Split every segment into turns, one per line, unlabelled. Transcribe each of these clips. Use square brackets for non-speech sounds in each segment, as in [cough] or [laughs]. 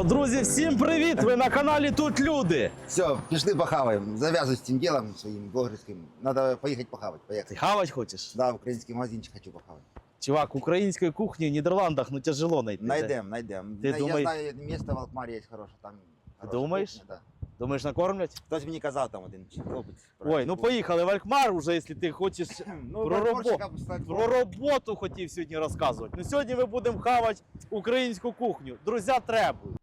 О, друзі, всім привіт! Ви на каналі Тут Люди.
Все, пішли похаваємо. Зав'язуй з цим ділом своїм блогерським. Надо поїхати похавати.
Ти
Поїхали.
хавать хочеш?
Да, в український магазинчик хочу похавати.
Чувак, української кухні в Нідерландах ну тяжело знайти.
Найдем, найдем.
Ти
Я
думаєш-
знаю, місто в Алкмарі є хороше, там хороша
Думаєш?
кухня, да.
Думаєш, накормлять?
Хтось мені казав там один хлопець.
Ой, ну поїхали в Алькмар уже, якщо ти хочеш [clears throat]
Ну,
про
стать
про роботу хотів сьогодні розказувати. Ну сьогодні ми будемо хавати українську кухню. Друзі, требують.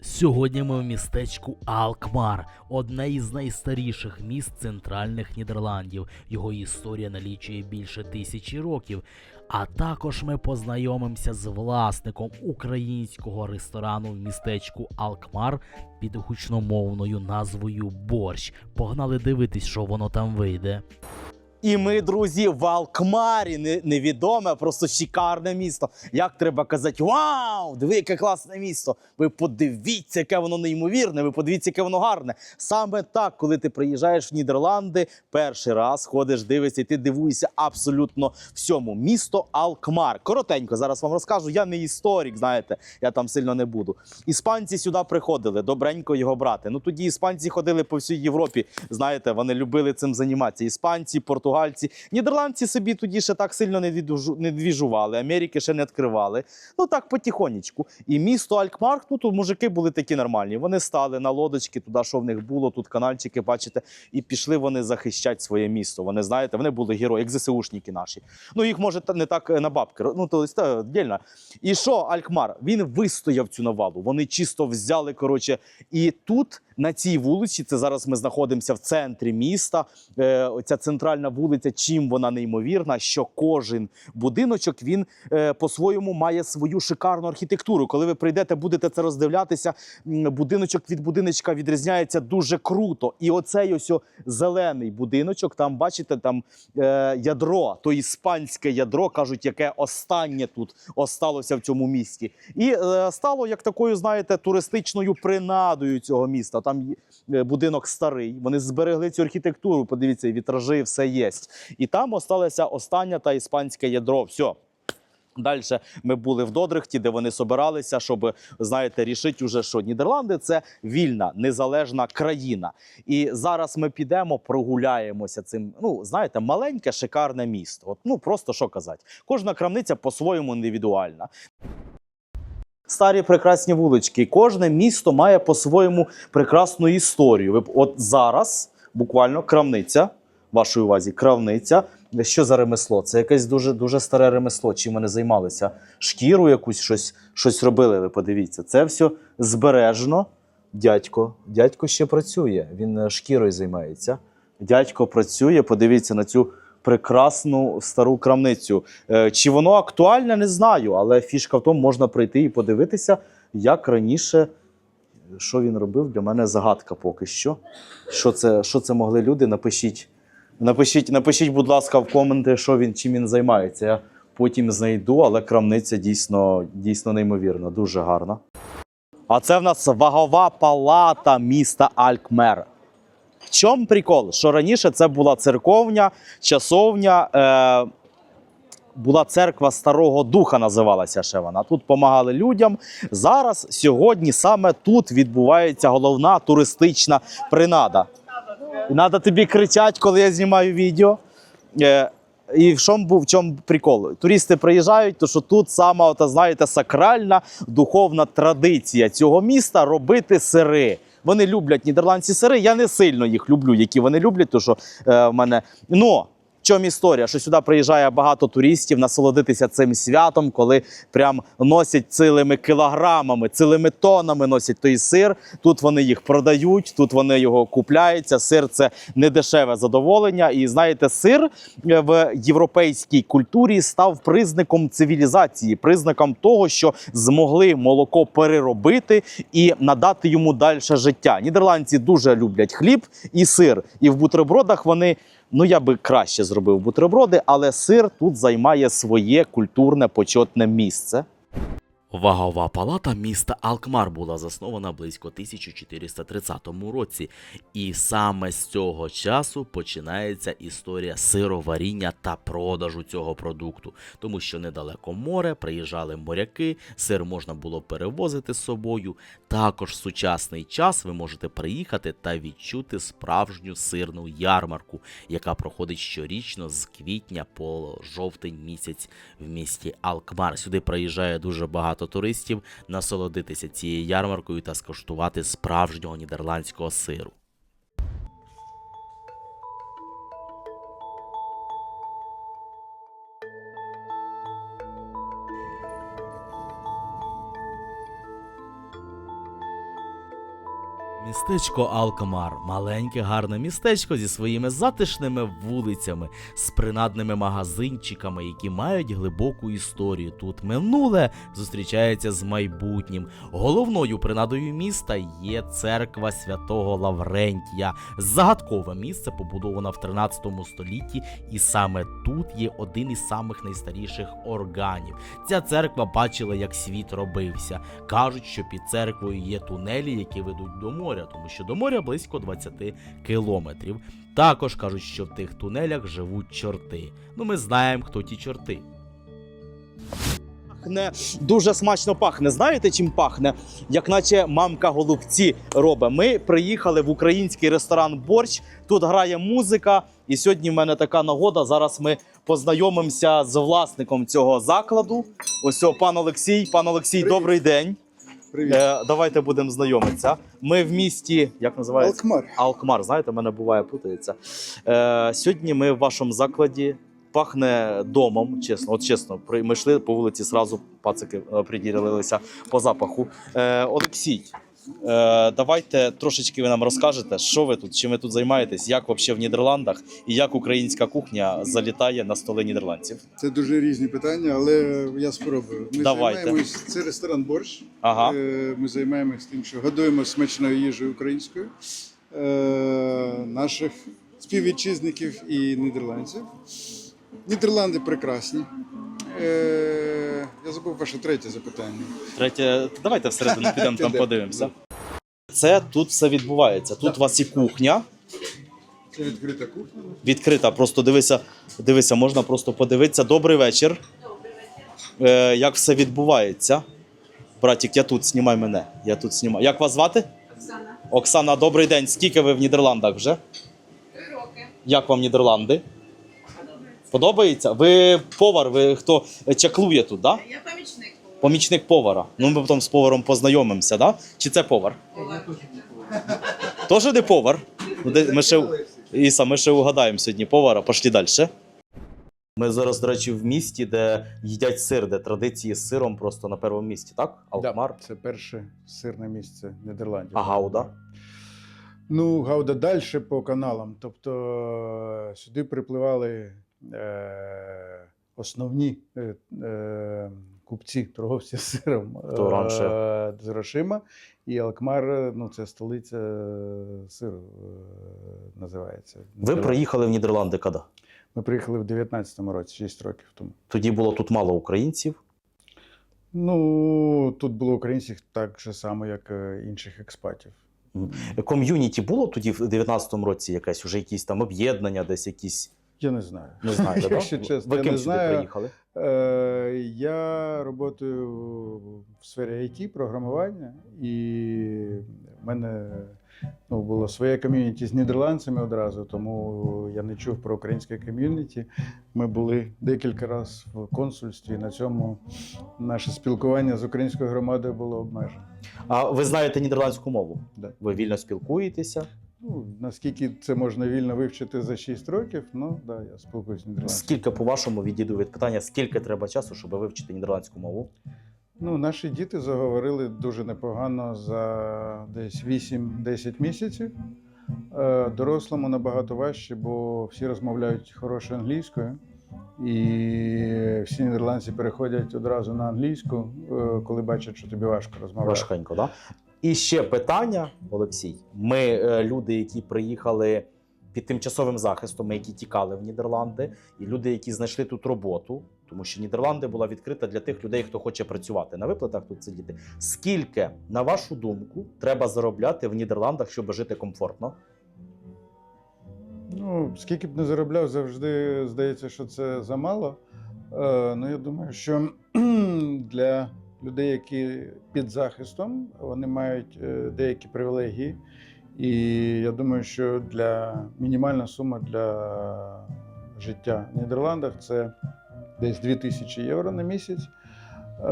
Сьогодні ми в містечку Алкмар, одне із найстаріших міст центральних Нідерландів. Його історія налічує більше тисячі років. А також ми познайомимося з власником українського ресторану в містечку Алкмар під гучномовною назвою Борщ. Погнали дивитись, що воно там вийде.
І ми, друзі, в Алкмарі. Невідоме, просто шикарне місто. Як треба казати, вау! Диви, яке класне місто. Ви подивіться, яке воно неймовірне. Ви подивіться, яке воно гарне. Саме так, коли ти приїжджаєш в Нідерланди, перший раз ходиш, дивишся, і ти дивуєшся абсолютно всьому. Місто Алкмар. Коротенько зараз вам розкажу. Я не історик, знаєте, я там сильно не буду. Іспанці сюди приходили, добренько його брати. Ну тоді іспанці ходили по всій Європі. Знаєте, вони любили цим займатися. Іспанці, португальці, нідерландці собі тоді ще так сильно не двіжували, Америки ще не відкривали. Ну так потихонечку. І місто Алькмар, ну тут мужики були такі нормальні. Вони стали на лодочки, туди, що в них було, тут канальчики, бачите, і пішли вони захищати своє місто. Вони знаєте, вони були герої, як ЗСУшники наші. Ну їх може не так е, на бабки. Ну то та, дільно. І що Алькмар? Він вистояв цю навалу. Вони чисто взяли. Коротше, і тут на цій вулиці, це зараз ми знаходимося в центрі міста. Е, оця центральна вулиця, чим вона неймовірна, що кожен будиночок він е, по-своєму має свою шикарну архітектуру. Коли ви прийдете, будете це роздивлятися. Будиночок від будиночка відрізняється дуже круто. І оцей ось зелений будиночок, там бачите, там е, ядро, то іспанське ядро, кажуть, яке останнє тут осталося в цьому місті. І стало як такою, знаєте, туристичною принадою цього міста. Там е, будинок старий. Вони зберегли цю архітектуру. Подивіться, вітражі, все є. І там осталося останнє та іспанське ядро. Все. Далі ми були в Додрихті, де вони собиралися, щоб знаєте, рішити уже, що Нідерланди це вільна незалежна країна. І зараз ми підемо, прогуляємося цим. Ну знаєте, маленьке, шикарне місто. От ну просто що казати, кожна крамниця по-своєму індивідуальна. Старі прекрасні вулички. Кожне місто має по-своєму прекрасну історію. Ви от зараз буквально крамниця, вашій увазі, крамниця. Що за ремесло? Це якесь дуже дуже старе ремесло. Чим вони займалися? Шкіру якусь щось, щось робили. Ви подивіться. Це все збережено. Дядько, дядько ще працює. Він е, шкірою займається. Дядько працює. Подивіться на цю прекрасну стару крамницю. Е, Чи воно актуальне, не знаю, але фішка в тому, можна прийти і подивитися, як раніше. Що він робив, для мене загадка поки що. Що це, що це могли люди? Напишіть. Напишіть, напишіть, будь ласка, в коменти, що він, чим він займається. Я потім знайду, але крамниця дійсно, дійсно неймовірна, дуже гарна. А це в нас вагова палата міста Алькмер. В чому прикол? Що раніше це була церковня, часовня, е, була церква Старого Духа, називалася ще вона. Тут допомагали людям. Зараз, сьогодні, саме тут відбувається головна туристична принада. Треба тобі кричати, коли я знімаю відео. Е, і в чому в чому прикол? Туристи приїжджають, то що тут сама, знаєте, сакральна духовна традиція цього міста робити сири. Вони люблять нідерландці сири. Я не сильно їх люблю, які вони люблять, тому що е, в мене. Но чому історія? Що сюди приїжджає багато туристів насолодитися цим святом, коли прям носять цілими кілограмами, цілими тонами носять той сир. Тут вони їх продають, тут вони його купляються. Сир це недешеве задоволення. І знаєте, сир е, в європейській культурі став признаком цивілізації, признаком того, що змогли молоко переробити і надати йому далі життя. Нідерландці дуже люблять хліб і сир, і в бутербродах вони. Ну, я би краще зробив бутерброди, але сир тут займає своє культурне почетне місце.
Вагова палата міста Алкмар була заснована близько 1430 році, і саме з цього часу починається історія сироваріння та продажу цього продукту, тому що недалеко море приїжджали моряки, сир можна було перевозити з собою. Також в сучасний час ви можете приїхати та відчути справжню сирну ярмарку, яка проходить щорічно з квітня по жовтень місяць в місті Алкмар. Сюди приїжджає дуже багато туристів насолодитися цією ярмаркою та скуштувати справжнього нідерландського сиру. Містечко Алкмар маленьке гарне містечко зі своїми затишними вулицями, з принадними магазинчиками, які мають глибоку історію. Тут минуле зустрічається з майбутнім. Головною принадою міста є церква святого Лаврентія. Загадкове місце побудоване в 13 столітті, і саме тут є один із самих найстаріших органів. Ця церква бачила, як світ робився. Кажуть, що під церквою є тунелі, які ведуть до моря, тому що до моря близько 20 кілометрів. Також кажуть, що в тих тунелях живуть чорти. Ну, ми знаємо, хто ті чорти.
Пахне дуже смачно пахне. Знаєте, чим пахне? Як наче мамка голубці робить. Ми приїхали в український ресторан Борщ. Тут грає музика. І сьогодні в мене така нагода. Зараз ми познайомимося з власником цього закладу. Ось о, пан Олексій. Пан Олексій,
Привіт.
добрий день.
Привіт.
Е, давайте будемо знайомитися. Ми в місті, як називається?
Алкмар.
Алкмар, знаєте, мене буває путається. Е, сьогодні ми в вашому закладі пахне домом, чесно, от чесно, ми йшли по вулиці, зразу пацики е, приділилися по запаху. Е, Олексій, давайте трошечки ви нам розкажете, що ви тут, чим ви тут займаєтесь, як взагалі в Нідерландах і як українська кухня залітає на столи нідерландців.
Це дуже різні питання, але я спробую. Ми
Давайте.
займаємось, це ресторан борщ.
Ага.
Е, Ми займаємось тим, що годуємо смачною їжею українською е, наших співвітчизників і нідерландців. Нідерланди прекрасні. Я забув ваше третє запитання.
Третє, давайте всередину [laughs] підемо там подивимося. Це тут все відбувається. Тут у вас і кухня.
Це відкрита кухня.
відкрита. Просто дивися, дивися, можна просто подивитися. Добрий вечір. Е, як все відбувається? Братік, я тут, знімай мене. Я тут знімаю. Як вас звати?
Оксана.
Оксана, добрий день. Скільки ви в Нідерландах вже?
Три роки.
Як вам Нідерланди?
Подобається.
Ви повар, ви хто чаклує тут, да?
Я помічник.
Помічник повара. Ну, ми потім з поваром познайомимося, да? Чи це повар? Тоже не повар. Ну, де- Ми ще, Іса, ми ще угадаємо сьогодні повара. Пошлі далі. Ми зараз, до речі, в місті, де їдять сир, де традиції з сиром просто на першому місці, так? Алкмар,
Це перше сирне місце Нідерландів.
а Гауда.
Ну, Гауда далі по каналам. Тобто е, сюди припливали основні е, е, купці, торговці сиром
Хто раніше?
е, з грошима. І Алкмар е, ну, це столиця е, сиру е, називається.
Ви приїхали в Нідерланди коли?
Ми приїхали в 19-му році, 6 років тому.
Тоді було тут мало українців.
Ну, тут було українців так же само, як е, інших експатів.
Ком'юніті було тоді в 19-му році якесь, уже якісь там об'єднання, десь якісь.
Я не знаю.
Не знаєте, [laughs]
Якщо
да?
чесно,
Ви
я
ким
не
сюди
знаю.
приїхали?
Е, я працюю в сфері IT, програмування, і в мене ну, було своє ком'юніті з нідерландцями одразу, тому я не чув про українське ком'юніті. Ми були декілька разів в консульстві. На цьому наше спілкування з українською громадою було обмежено.
А ви знаєте нідерландську мову?
Да.
Ви вільно спілкуєтеся?
Ну, наскільки це можна вільно вивчити за 6 років, ну да, я спілкуюся нідерландською.
Скільки, по-вашому, відійду від питання, скільки треба часу, щоб вивчити нідерландську мову?
Ну, наші діти заговорили дуже непогано за десь 8-10 місяців. Е, Дорослому набагато важче, бо всі розмовляють хорошою англійською. І всі нідерландці переходять одразу на англійську, е, коли бачать, що тобі важко розмовляти.
Важкенько, да? І ще питання, Олексій. Ми, е, люди, які приїхали під тимчасовим захистом, які тікали в Нідерланди, і люди, які знайшли тут роботу, тому що Нідерланди була відкрита для тих людей, хто хоче працювати на виплатах тут сидіти. Скільки, на вашу думку, треба заробляти в Нідерландах, щоб жити комфортно?
Ну, скільки б не заробляв, завжди здається, що це замало. Е, ну, я думаю, що [clears throat] для людей, які під захистом, вони мають е, деякі привілегії. І я думаю, що для мінімальна сума для життя в Нідерландах це десь 2000 євро на місяць. Е,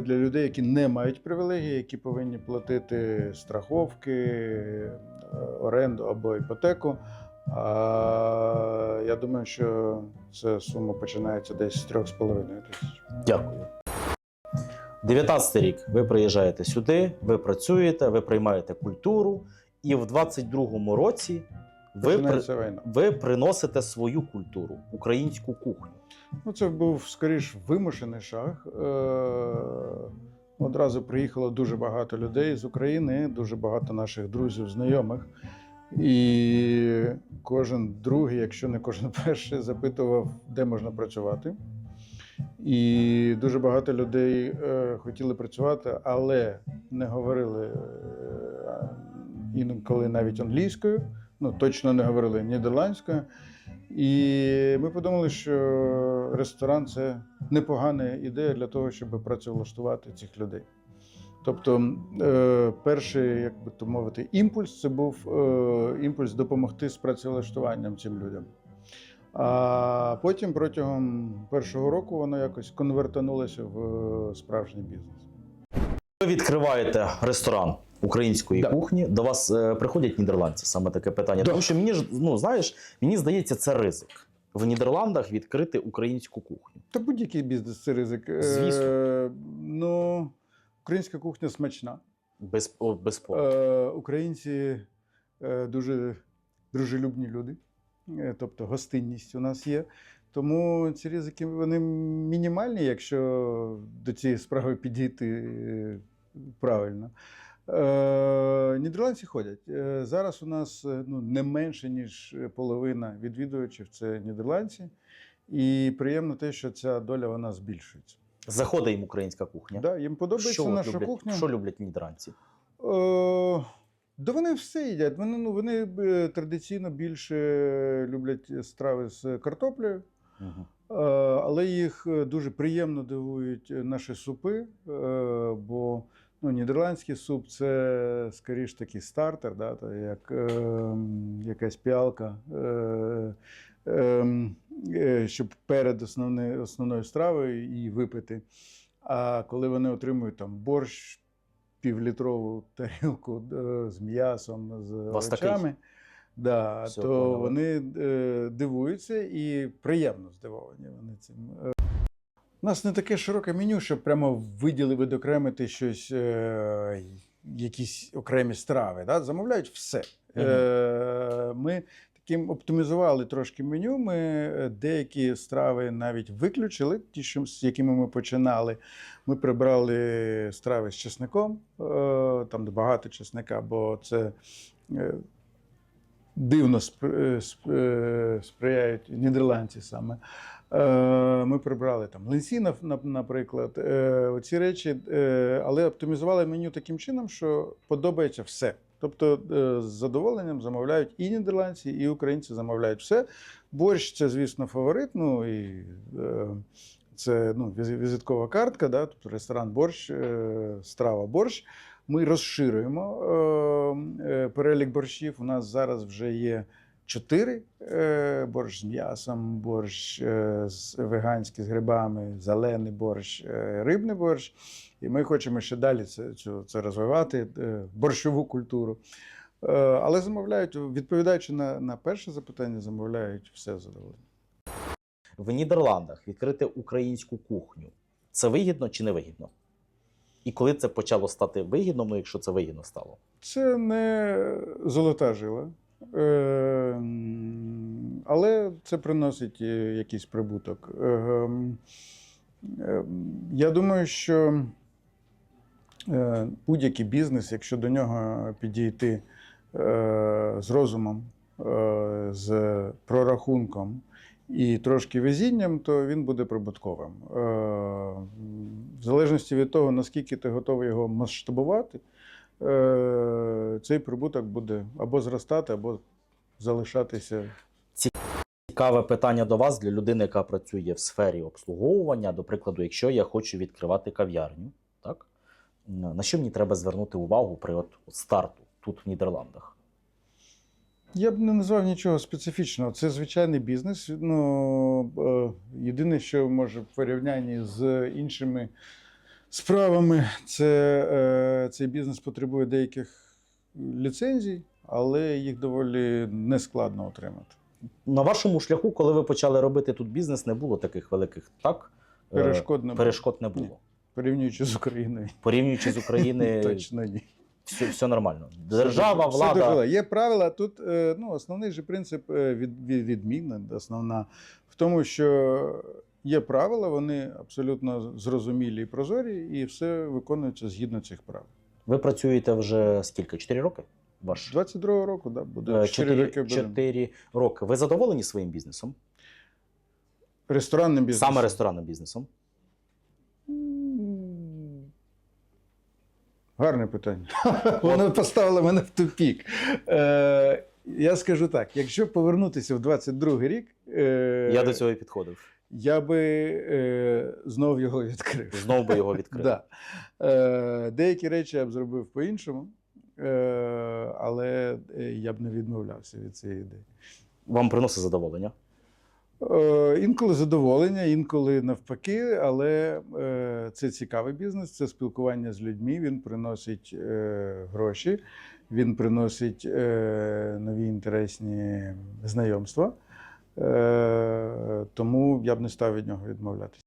Для людей, які не мають привілегії, які повинні платити страховки, е, оренду або іпотеку. Я думаю, що ця сума починається десь з 3,5 тисяч.
Дякую. 19 рік. Ви приїжджаєте сюди, ви працюєте, ви приймаєте культуру, і в 22-му році ви, при... Ви приносите свою культуру, українську кухню.
Ну, це був скоріш вимушений шаг. Е, Одразу приїхало дуже багато людей з України, дуже багато наших друзів, знайомих. І кожен другий, якщо не кожен перший, запитував, де можна працювати. І дуже багато людей е, хотіли працювати, але не говорили е, інколи навіть англійською, ну точно не говорили нідерландською. І ми подумали, що ресторан це непогана ідея для того, щоб працевлаштувати цих людей. Тобто, е, перший, як би то мовити, імпульс це був імпульс допомогти з працевлаштуванням цим людям. А потім протягом першого року воно якось конвертанулося в е, справжній бізнес.
Ви відкриваєте ресторан української
Да.
кухні. До вас е, приходять нідерландці, саме таке питання.
Да.
Тому що мені ж ну знаєш, мені здається, це ризик в Нідерландах відкрити українську кухню.
Та будь-який бізнес це ризик. Е,
Звісно.
ну, українська кухня смачна.
Без, без.
Е, українці е, дуже дружелюбні люди, е, тобто гостинність у нас є. Тому ці ризики вони мінімальні, якщо до цієї справи підійти е, правильно. Е, нідерландці ходять. Е, зараз у нас е, ну, не менше, ніж половина відвідувачів це нідерландці. І приємно те, що ця доля вона збільшується.
Заходить їм українська кухня.
Да, їм подобається
що,
наша
люблять,
кухня.
що люблять нідерландці?
Е, Да вони все їдять. Вони, ну, вони е, традиційно більше люблять страви з картоплею,
Угу.
е, але їх е, дуже приємно дивують е, наші супи, е, бо ну, нідерландський суп це скоріш такий стартер, да, то як е, якась піалка, е, е, е, щоб перед основне, основною стравою її випити. А коли вони отримують там борщ, півлітрову [laughs] тарілку е, з м'ясом, з овочами, да,
Все,
то
поняли.
вони е, дивуються і приємно здивовані вони цим. Е, У нас не таке широке меню, щоб прямо виділи відокремити щось, якісь окремі страви. Да? Замовляють все. Е, ми таким оптимізували трошки меню. Ми е, деякі страви навіть виключили, ті, що, з якими ми починали. Ми прибрали страви з чесником, е, там багато чесника, бо це е, дивно спр- сп- сприяють нідерландці саме. Ми прибрали там линці, наприклад. Оці речі, але оптимізували меню таким чином, що подобається все. Тобто е, з задоволенням замовляють і нідерландці, і українці замовляють все. Борщ це, звісно, фаворит. Ну і е, це ну, візиткова картка, да? тобто ресторан борщ, е, страва борщ. Ми розширюємо перелік борщів. У нас зараз вже є чотири: е, борщ з м'ясом, борщ е, з веганський з грибами, зелений борщ, е, рибний борщ. І ми хочемо ще далі це, це розвивати, борщову культуру. Але замовляють, відповідаючи на, на перше запитання, замовляють все задоволення.
В Нідерландах відкрити українську кухню. Це вигідно чи не вигідно? І коли це почало стати вигідно, ну якщо це вигідно стало?
Це не золота жила, але це приносить е, якийсь прибуток. Е, м, е, Я думаю, що е, будь-який бізнес, якщо до нього підійти е, з розумом, е, з прорахунком і трошки везінням, то він буде прибутковим. Е, В залежності від того, наскільки ти готовий його масштабувати, е, цей прибуток буде або зростати, або залишатися
Цікаве питання до вас для людини, яка працює в сфері обслуговування. До прикладу, якщо я хочу відкривати кав'ярню, так на що мені треба звернути увагу при от старту тут в Нідерландах?
Я б не назвав нічого специфічного. Це звичайний бізнес. Ну, е, єдине, що може в порівнянні з іншими справами, це е, цей бізнес потребує деяких ліцензій, але їх доволі нескладно отримати.
На вашому шляху, коли ви почали робити тут бізнес, не було таких великих так е,
Перешкод не було.
перешкод не було.
Ні. Порівнюючи з Україною.
Порівнюючи з України, [laughs]
Точно ні.
все, все нормально. Держава,
Все
влада.
дозволяє. Є правила. Тут е, ну, основний же принцип від, від, відміна, основна в тому, що є правила, вони абсолютно зрозумілі і прозорі, і все виконується згідно цих правил.
Ви працюєте вже скільки? Чотири роки? Ваш
22-го року, да, буде
Е,
4
чотири,
роки буде.
чотири роки. Ви задоволені своїм бізнесом?
Ресторанним бізнесом.
Саме ресторанним бізнесом?
Гарне питання. Воно поставило мене в тупік. Е, я скажу так: якщо повернутися в 22-й рік, е,
Я до цього і підходив.
Я би е, знов його відкрив.
Знову би його [laughs] відкрив.
Да. Е, деякі речі я б зробив по-іншому, е, але е, я б не відмовлявся від цієї ідеї.
Вам приносить задоволення?
Е, інколи задоволення, інколи навпаки, але е, це цікавий бізнес, це спілкування з людьми. Він приносить е, гроші, він приносить е, нові інтересні знайомства. Е, тому я б не став від нього відмовлятися.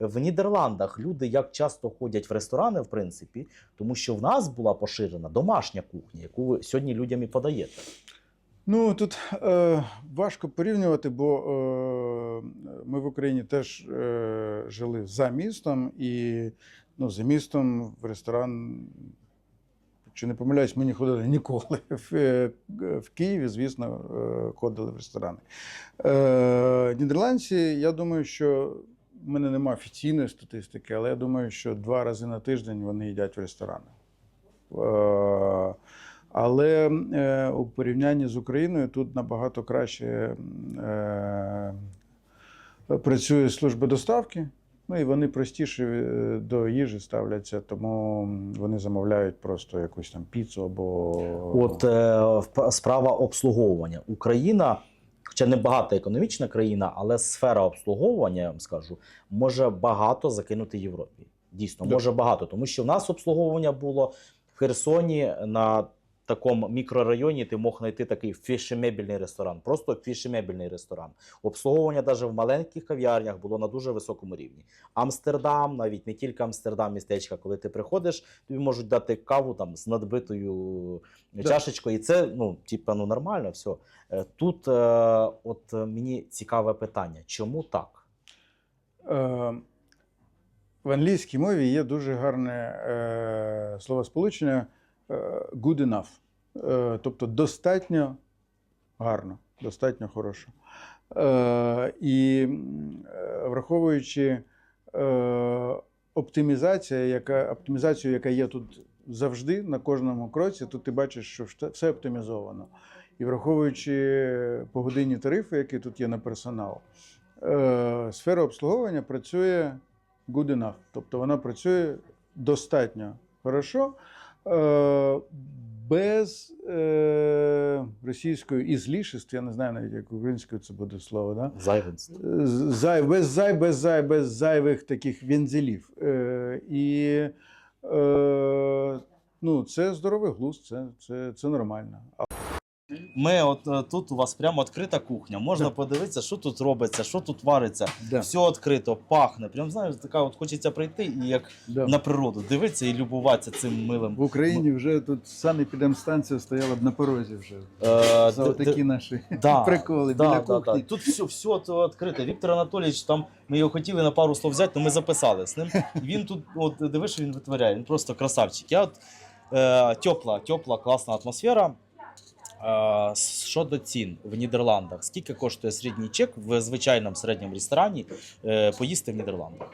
В Нідерландах люди як часто ходять в ресторани, в принципі, тому що в нас була поширена домашня кухня, яку ви сьогодні людям і подаєте.
Ну тут е, важко порівнювати, бо е, ми в Україні теж е, жили за містом, і ну, за містом в ресторан, якщо не помиляюсь, ми не ходили ніколи. [laughs] В, е, в Києві, звісно, е, ходили в ресторани. Е, нідерландці, я думаю, що в мене немає офіційної статистики, але я думаю, що два рази на тиждень вони їдять в ресторани. Е, але у порівнянні з Україною тут набагато краще працює служба доставки. Ну і вони простіше е, до їжі ставляться, тому вони замовляють просто якусь там піцу або
От е, справа обслуговування. Україна, хоча не багата економічна країна, але сфера обслуговування, я вам скажу, може багато закинути Європі. Дійсно, може багато, тому що в нас обслуговування було в Херсоні на такому мікрорайоні. Ти мог знайти такий фішемебельний ресторан, просто фішемебельний ресторан. Обслуговування навіть в маленьких кав'ярнях було на дуже високому рівні. Амстердам, навіть не тільки Амстердам, містечка, коли ти приходиш, тобі можуть дати каву там з надбитою
Да.
чашечкою, і це ну, типа, ну нормально, все. Е, Тут е, от е, мені цікаве питання: чому так?
Е, в англійській мові є дуже гарне е, словосполучення е, good enough. Е, тобто достатньо гарно, достатньо хорошо. Е, і е, враховуючи е, оптимізація, яка, оптимізацію, яка є тут завжди на кожному кроці, тут ти бачиш, що все- оптимізовано. І враховуючи погодинні тарифи, які тут є на персонал, е, сфера обслуговування працює good enough, тобто вона працює достатньо хорошо, е, без е, російської ізлішеств, я не знаю навіть, як українською це буде слово, да?
Зайвенство.
Зай, без, зай, без, зай, без зайвих таких вензелів. Е, і е, ну, це здоровий глузд, це, це, це нормально.
Ми от е, тут у вас прямо відкрита кухня. Можна
Да.
подивитися, що тут робиться, що тут вариться.
Да,
Все відкрито, пахне. Прям знаєш, така от хочеться прийти і як
да.
на природу дивитися і любуватися цим милим.
В Україні вже тут санепідемстанція стояла б на порозі вже.
Е,
За такі наші
Да, [laughs]
приколи
да,
біля
да,
кухні.
да. Тут все, все відкрите. Віктор Анатолійович, там ми його хотіли на пару слов взяти, але ми записали з ним. [laughs] Він тут, от дивиш, він витворяє. Він просто красавчик. Я от е, тепла, тепла, класна атмосфера. Е, щодо цін в Нідерландах, скільки коштує середній чек в звичайному середньому ресторані е, поїсти в Нідерландах?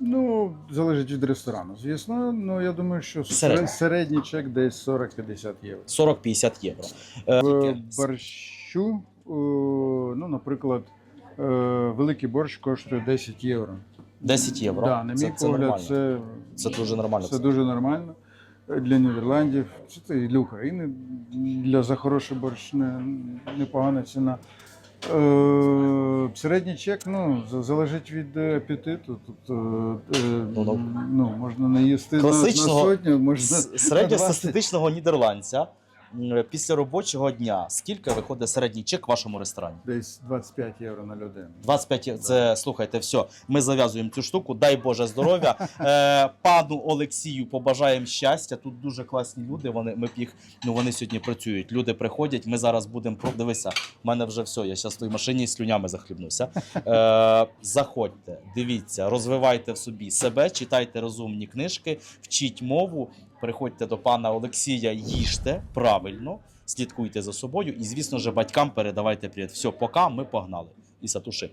Ну, залежить від ресторану. Звісно, ну я думаю, що
Середній.
середній, чек десь 40-50 євро.
40-50 євро.
В борщу, ну, наприклад, е, великий борщ коштує 10 євро.
10 євро.
Да, на мій
це, це
погляд,
нормально.
це,
Це дуже нормально.
Це дуже нормально для Нідерландів. Це і для України. Для за хороший борщ не, непогана ціна. Е, середній чек ну, залежить від апетиту. Тут, е, е,
Ну, ну.
ну, можна наїсти на, на сотню, можна
Середньостатистичного нідерландця після робочого дня скільки виходить середній чек в вашому ресторані?
десь 25 євро на людину.
25 є- це слухайте, все. Ми зав'язуємо цю штуку. Дай Боже здоров'я. [laughs] Е, пану Олексію побажаємо щастя. Тут дуже класні люди. Вони ми б їх ну вони сьогодні працюють. Люди приходять. Ми зараз будемо дивися. У мене вже все. Я зараз в той машині з слюнями захлібнуся. Е, заходьте, дивіться, розвивайте в собі себе, читайте розумні книжки, вчіть мову. Приходьте до пана Олексія, їжте правильно, слідкуйте за собою. І, звісно ж, батькам передавайте привіт. Все, пока, ми погнали. І сатуши.